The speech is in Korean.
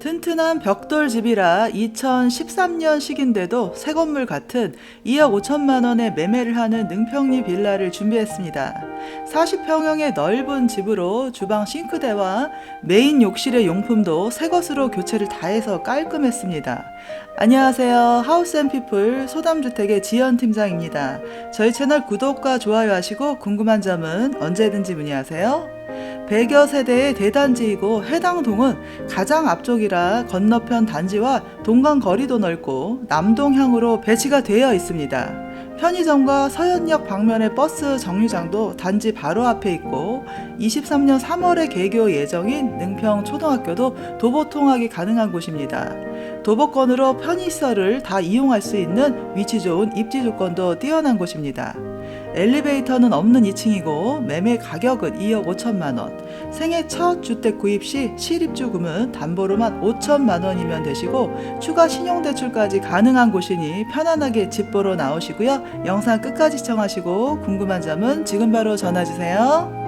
튼튼한 벽돌집이라 2013년 식인데도 새 건물 같은 2억 5천만 원에 매매를 하는 능평리 빌라를 준비했습니다. 40평형의 넓은 집으로 주방 싱크대와 메인 욕실의 용품도 새 것으로 교체를 다해서 깔끔했습니다. 안녕하세요. 하우스앤피플 소담주택의 지연 팀장입니다. 저희 채널 구독과 좋아요 하시고 궁금한 점은 언제든지 문의하세요. 100여 세대의 대단지이고 해당 동은 가장 앞쪽이라 건너편 단지와 동강 거리도 넓고 남동향으로 배치가 되어 있습니다. 편의점과 서현역 방면의 버스 정류장도 단지 바로 앞에 있고 23년 3월에 개교 예정인 능평 초등학교도 도보 통학이 가능한 곳입니다. 도보권으로 편의시설을 다 이용할 수 있는 위치 좋은 입지 조건도 뛰어난 곳입니다. 엘리베이터는 없는 2층이고 매매 가격은 2억 5천만 원. 생애 첫 주택 구입 시 실입주금은 담보로만 5천만 원이면 되시고 추가 신용대출까지 가능한 곳이니 편안하게 집 보러 나오시고요. 영상 끝까지 시청하시고 궁금한 점은 지금 바로 전화 주세요.